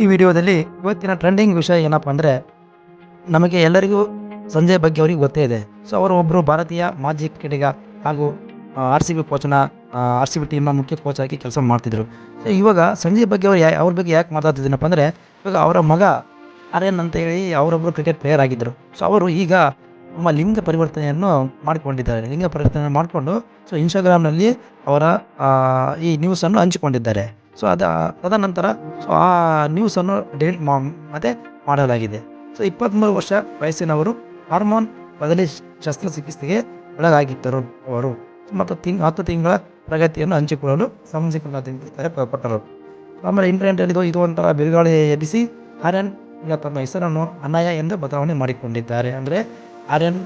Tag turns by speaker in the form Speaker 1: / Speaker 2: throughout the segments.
Speaker 1: ಈ ವಿಡಿಯೋದಲ್ಲಿ ಇವತ್ತಿನ ಟ್ರೆಂಡಿಂಗ್ ವಿಷಯ ಏನಪ್ಪ ಅಂದರೆ ನಮಗೆ ಎಲ್ಲರಿಗೂ ಸಂಜಯ್ ಬಗ್ಗೆ ಅವರಿಗೆ ಗೊತ್ತೇ ಇದೆ. ಸೊ ಅವರು ಒಬ್ಬರು ಭಾರತೀಯ ಮಾಜಿ ಕ್ರಿಕೆಟಿಗ ಹಾಗೂ ಆರ್ ಸಿ ಬಿ ಕೋಚ್ನ ಆರ್ ಸಿ ಬಿ ಟೀಮ್ನ ಮುಖ್ಯ ಕೋಚ್ ಆಗಿ ಕೆಲಸ ಮಾಡ್ತಿದ್ರು. ಸೊ ಇವಾಗ ಸಂಜಯ್ ಬಗ್ಗೆ ಅವ್ರು ಅವ್ರ ಬಗ್ಗೆ ಯಾಕೆ ಮಾತಾಡ್ತಿದ್ದೀನಪ್ಪ ಅಂದರೆ, ಇವಾಗ ಅವರ ಮಗ ಅರೇನ್ ಅಂತ ಹೇಳಿ ಅವರೊಬ್ಬರು ಕ್ರಿಕೆಟ್ ಪ್ಲೇಯರ್ ಆಗಿದ್ದರು ಸೊ ಅವರು ಈಗ ನಮ್ಮ ಲಿಂಗ ಪರಿವರ್ತನೆಯನ್ನು ಮಾಡಿಕೊಂಡಿದ್ದಾರೆ. ಲಿಂಗ ಪರಿವರ್ತನೆ ಮಾಡಿಕೊಂಡು ಸೊ ಇನ್ಸ್ಟಾಗ್ರಾಮ್ನಲ್ಲಿ ಅವರ ಈ ನ್ಯೂಸನ್ನು ಹಂಚಿಕೊಂಡಿದ್ದಾರೆ. ಸೊ ಅದ, ತದನಂತರ ಸೊ ಆ ನ್ಯೂಸನ್ನು ಡಿಲೀಟ್ ಮತ್ತೆ ಮಾಡಲಾಗಿದೆ. ಸೊ ಇಪ್ಪತ್ತ್ಮೂರು ವರ್ಷ ವಯಸ್ಸಿನವರು ಹಾರ್ಮೋನ್ ಬದಲಿ ಶಸ್ತ್ರಚಿಕಿತ್ಸೆಗೆ ಒಳಗಾಗಿದ್ದರು ಅವರು. ಮತ್ತು ತಿಂಗ್, ಹತ್ತು ತಿಂಗಳ ಪ್ರಗತಿಯನ್ನು ಹಂಚಿಕೊಳ್ಳಲು ಪಟ್ಟರು ಆಮೇಲೆ ಇಂಟರ್ನೆಟ್ಟಲ್ಲಿ ಇದು ಇದು ಒಂಥರ ಬಿರುಗಾಳಿ ಎಬ್ಬಿಸಿ ಆರ್ಯನ್ ಈಗ ತಮ್ಮ ಹೆಸರನ್ನು ಅನಯ ಎಂದು ಬದಲಾವಣೆ ಮಾಡಿಕೊಂಡಿದ್ದಾರೆ. ಅಂದರೆ ಆರ್ಯನ್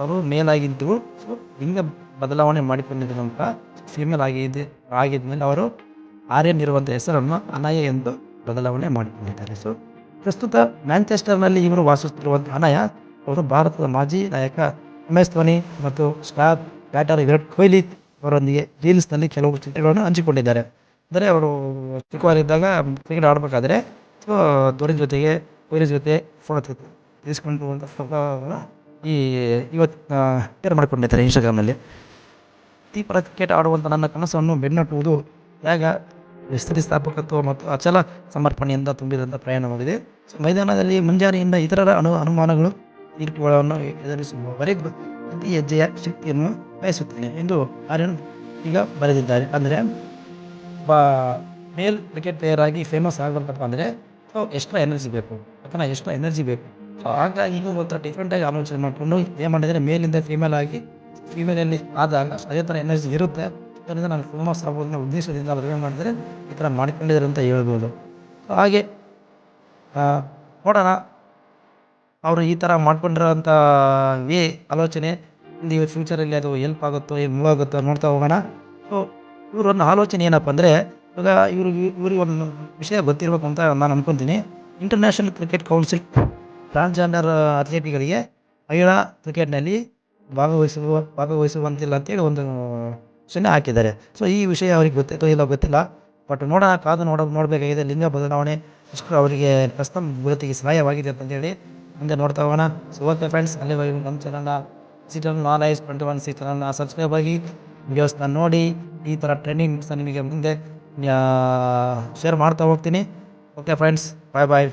Speaker 1: ಅವರು ಮೇಲಾಗಿದ್ದು, ಸೊ ಹಿಂಗೆ ಬದಲಾವಣೆ ಮಾಡಿಕೊಂಡಿದ್ದರು ಅಂತ ಫಿಮೇಲ್ ಆಗಿದ್ದು ಆಗಿದ್ಮೇಲೆ ಅವರು ಆರ್ಯನ್ ಇರುವಂಥ ಹೆಸರನ್ನು ಅನಯ ಎಂದು ಬದಲಾವಣೆ ಮಾಡಿಕೊಂಡಿದ್ದಾರೆ. ಸೊ ಪ್ರಸ್ತುತ ಮ್ಯಾಂಚೆಸ್ಟರ್ನಲ್ಲಿ ಇವರು ವಾಸಿಸುತ್ತಿರುವಂಥ ಅನಯ ಅವರು ಭಾರತದ ಮಾಜಿ ನಾಯಕ ಎಂ ಎಸ್ ಧೋನಿ ಮತ್ತು ಸ್ಟಾರ್ ಬ್ಯಾಟರ್ ವಿರಾಟ್ ಕೊಹ್ಲಿ ಅವರೊಂದಿಗೆ ರೀಲ್ಸ್ನಲ್ಲಿ ಕೆಲವು ಚಿತ್ರಗಳನ್ನು ಹಂಚಿಕೊಂಡಿದ್ದಾರೆ. ಅಂದರೆ ಅವರು ಚಿಕ್ಕವರಿದ್ದಾಗ ಕ್ರಿಕೆಟ್ ಆಡಬೇಕಾದ್ರೆ, ಸೊ ಧೋನಿ ಜೊತೆಗೆ ಕೊಹ್ಲಿ ಜೊತೆ ಫೋಟೋ ಫೋಟೋನ ಈ ಇವತ್ತು ಶೇರ್ ಮಾಡಿಕೊಂಡಿದ್ದಾರೆ ಇನ್ಸ್ಟಾಗ್ರಾಮ್ನಲ್ಲಿ ವೃತ್ತಿಪರ ಕ್ರಿಕೆಟ್ ಆಡುವಂಥ ನನ್ನ ಕನಸನ್ನು ಬೆನ್ನಟ್ಟುವುದು ಯಾಗ ಸ್ಥಾಪಕತ್ವ ಮತ್ತು ಅಚಲ ಸಮರ್ಪಣೆಯಿಂದ ತುಂಬಿದಂಥ ಪ್ರಯಾಣವಾಗಿದೆ. ಸೊ, ಮೈದಾನದಲ್ಲಿ ಮುಂಜಾನೆಯಿಂದ ಇತರರ ಅನು, ಅನುಮಾನಗಳು, ತೀರ್ಪುಗಳನ್ನು ಎದುರಿಸುವವರೆಗೂ ಪ್ರತಿ ಹೆಜ್ಜೆಯ ಶಕ್ತಿಯನ್ನು ಬಯಸುತ್ತೇನೆ ಎಂದು ಆರ್ಯನ್ ಈಗ ಬರೆದಿದ್ದಾರೆ. ಅಂದರೆ, ಒಬ್ಬ ಮೇಲ್ ಕ್ರಿಕೆಟ್ ಪ್ಲೇಯರ್ ಆಗಿ ಫೇಮಸ್ ಆಗಬೇಕಪ್ಪ ಅಂದರೆ, ಸೊ ಎಕ್ಸ್ಟ್ರಾ ಎನರ್ಜಿ ಬೇಕು. ಅಥವಾ ಎಕ್ಸ್ಟ್ರಾ ಎನರ್ಜಿ ಬೇಕು. ಸೊ, ಹಾಗಾಗಿ ಈಗ ಒಂಥರ ಡಿಫ್ರೆಂಟಾಗಿ ಆಲೋಚನೆ ಮಾಡಿಕೊಂಡು, ಏನು ಮಾಡಿದರೆ ಮೇಲಿಂದ ಫೀಮೇಲ್ ಆಗಿ ಫೀಮೇಲಲ್ಲಿ ಆದಾಗ ಅದೇ ಥರ ಎನರ್ಜಿ ಇರುತ್ತೆ. ಅದರಿಂದ ನಾನು ಫೇಮಸ್ ಉದ್ದೇಶದಿಂದ ಅವ್ರು ಏನು ಮಾಡಿದರೆ ಈ ಥರ ಮಾಡ್ಕೊಂಡಿದ್ದಾರೆ ಅಂತ ಹೇಳ್ಬೋದು. ಸೊ ಹಾಗೆ ನೋಡೋಣ. ಅವರು ಈ ಥರ ಮಾಡ್ಕೊಂಡಿರೋಂಥ ವೇ ಆಲೋಚನೆ ನೀವು ಫ್ಯೂಚರಲ್ಲಿ ಅದು ಎಲ್ಪ್ ಆಗುತ್ತೋ ಮೂವ್ ಆಗುತ್ತೋ ನೋಡ್ತಾ ಹೋಗೋಣ. ಸೊ ಇವ್ರೊಂದು ಆಲೋಚನೆ ಏನಪ್ಪ ಅಂದರೆ, ಇವಾಗ ಇವರು, ಇವ್ರಿಗೆ ಒಂದು ವಿಷಯ ಗೊತ್ತಿರಬೇಕು ಅಂತ ನಾನು ಅನ್ಕೊತೀನಿ. ಇಂಟರ್ನ್ಯಾಷನಲ್ ಕ್ರಿಕೆಟ್ ಕೌನ್ಸಿಲ್ ಟ್ರಾನ್ಸ್ಜೆಂಡರ್ ಅಥ್ಲೀಟ್ಗಳಿಗೆ ಮಹಿಳಾ ಕ್ರಿಕೆಟ್ನಲ್ಲಿ ಭಾಗವಹಿಸುವ, ಭಾಗವಹಿಸುವಂತಿಲ್ಲ ಅಂತೇಳಿ ಒಂದು ವಿಷಯನ ಹಾಕಿದ್ದಾರೆ. ಸೊ ಈ ವಿಷಯ ಅವ್ರಿಗೆ ಗೊತ್ತಿತ್ತೋ ಇಲ್ಲ ಗೊತ್ತಿಲ್ಲ. ಬಟ್ ನೋಡೋಣ, ಕಾದು ನೋಡ, ನೋಡಬೇಕಾಗಿದೆ. ಲಿಂಗ ಬದಲಾವಣೆ, ಇಷ್ಟು ಅವರಿಗೆ ಪ್ರಸ್ತುತ ಗುರುತಿಗೆ ಸಹಾಯವಾಗಿದೆ ಅಂತಂದೇಳಿ ಮುಂದೆ ನೋಡ್ತಾ ಹೋಗೋಣ. ಸೊ ಓಕೆ ಫ್ರೆಂಡ್ಸ್ ಅಲ್ಲಿವರೆಗೂ ನಮ್ಮ ಚಾನಲ್ನ ಸಿಟಲ್ ನಾಲೇಜ್ ಟ್ವೆಂಟಿ ಒನ್ ಸಿ ಚಾನಲ್ನ ಸಬ್ಸ್ಕ್ರೈಬ್ ಆಗಿ ವಿಡಿಯೋಸ್ನ ನೋಡಿ. ಈ ಥರ ಟ್ರೈನಿಂಗ್ಸ್ನ ನಿಮಗೆ ಮುಂದೆ ಶೇರ್ ಮಾಡ್ತಾ ಹೋಗ್ತೀನಿ. ಓಕೆ ಫ್ರೆಂಡ್ಸ್ ಬಾಯ್ ಬಾಯ್